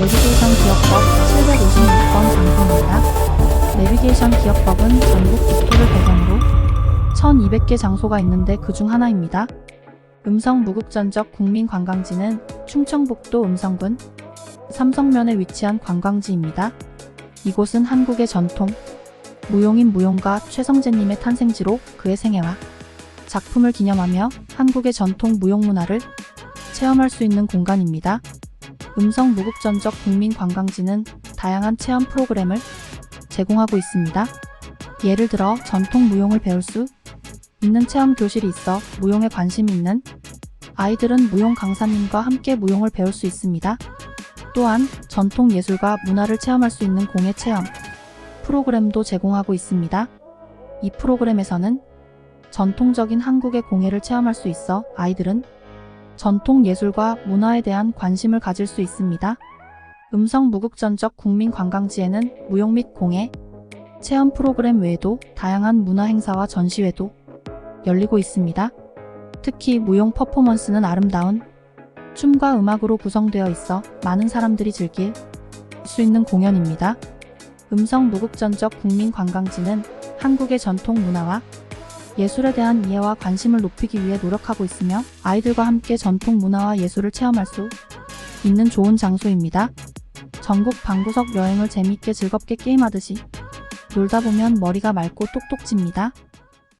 내비게이션 기억법 756번 장소입니다. 내비게이션 기억법은 전국 국토를 배경으로 1200개 장소가 있는데 그 중 하나입니다. 음성 무국전적 국민관광지는 충청북도 음성군 삼성면에 위치한 관광지입니다. 이곳은 한국의 전통, 무용인 무용가 최성재님의 탄생지로 그의 생애와 작품을 기념하며 한국의 전통 무용 문화를 체험할 수 있는 공간입니다. 음성 무국전적 국민 관광지는 다양한 체험 프로그램을 제공하고 있습니다. 예를 들어 전통 무용을 배울 수 있는 체험 교실이 있어 무용에 관심이 있는 아이들은 무용 강사님과 함께 무용을 배울 수 있습니다. 또한 전통 예술과 문화를 체험할 수 있는 공예 체험 프로그램도 제공하고 있습니다. 이 프로그램에서는 전통적인 한국의 공예를 체험할 수 있어 아이들은 전통 예술과 문화에 대한 관심을 가질 수 있습니다. 음성 무국전적 국민 관광지에는 무용 및 공예, 체험 프로그램 외에도 다양한 문화 행사와 전시회도 열리고 있습니다. 특히 무용 퍼포먼스는 아름다운 춤과 음악으로 구성되어 있어 많은 사람들이 즐길 수 있는 공연입니다. 음성 무국전적 국민 관광지는 한국의 전통 문화와 예술에 대한 이해와 관심을 높이기 위해 노력하고 있으며 아이들과 함께 전통 문화와 예술을 체험할 수 있는 좋은 장소입니다. 전국 방구석 여행을 재밌게 즐겁게 게임하듯이 놀다 보면 머리가 맑고 똑똑집니다.